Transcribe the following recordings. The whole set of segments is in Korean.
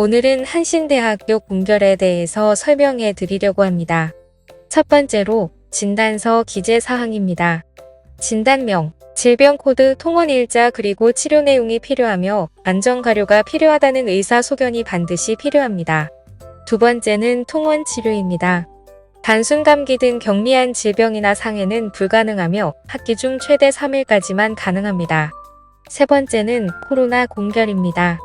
오늘은 한신대학교 공결에 대해서 설명해 드리려고 합니다. 첫 번째로 진단서 기재 사항입니다. 진단명, 질병 코드, 통원 일자 그리고 치료 내용이 필요하며 안전 가료가 필요하다는 의사 소견이 반드시 필요합니다. 두 번째는 통원 치료입니다. 단순 감기 등 경미한 질병이나 상해는 불가능하며 학기 중 최대 3일까지만 가능합니다. 세 번째는 코로나 공결입니다.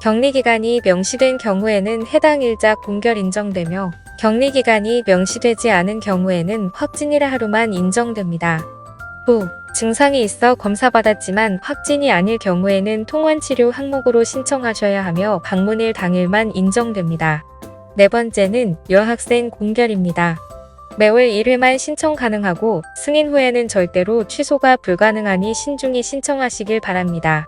격리 기간이 명시된 경우에는 해당 일자 공결 인정되며 격리 기간이 명시되지 않은 경우에는 확진이라 하루만 인정됩니다. 후, 증상이 있어 검사받았지만 확진이 아닐 경우에는 통원치료 항목으로 신청하셔야 하며 방문일 당일만 인정됩니다. 네 번째는 여학생 공결입니다. 매월 1회만 신청 가능하고 승인 후에는 절대로 취소가 불가능하니 신중히 신청하시길 바랍니다.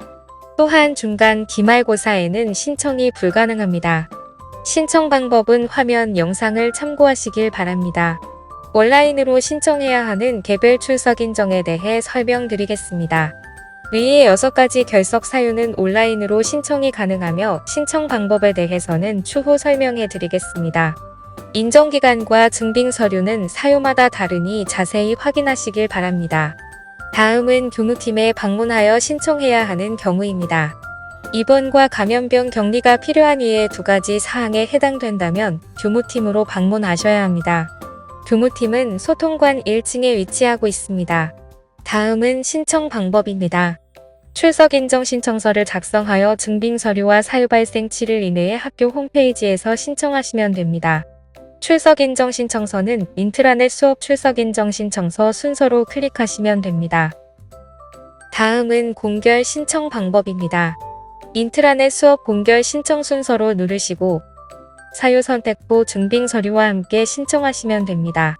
또한 중간 기말고사에는 신청이 불가능합니다. 신청 방법은 화면 영상을 참고하시길 바랍니다. 온라인으로 신청해야 하는 개별 출석 인정에 대해 설명드리겠습니다. 위의 6가지 결석 사유는 온라인으로 신청이 가능하며 신청 방법에 대해서는 추후 설명해 드리겠습니다. 인정기간과 증빙 서류는 사유마다 다르니 자세히 확인하시길 바랍니다. 다음은 교무팀에 방문하여 신청해야 하는 경우입니다. 입원과 감염병 격리가 필요한 이의 두 가지 사항에 해당된다면 교무팀으로 방문하셔야 합니다. 교무팀은 소통관 1층에 위치하고 있습니다. 다음은 신청 방법입니다. 출석 인정 신청서를 작성하여 증빙 서류와 사유 발생 7일 이내에 학교 홈페이지에서 신청하시면 됩니다. 출석 인정 신청서는 인트라넷 수업 출석 인정 신청서 순서로 클릭하시면 됩니다. 다음은 공결 신청 방법입니다. 인트라넷 수업 공결 신청 순서로 누르시고 사유 선택부 증빙 서류와 함께 신청하시면 됩니다.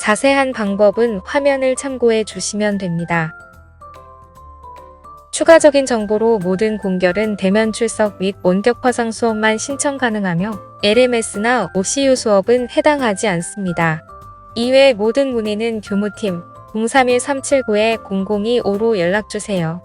자세한 방법은 화면을 참고해 주시면 됩니다. 추가적인 정보로 모든 공결은 대면 출석 및 원격 화상 수업만 신청 가능하며 LMS나 OCU 수업은 해당하지 않습니다. 이외 모든 문의는 교무팀 031-379-0025로 연락주세요.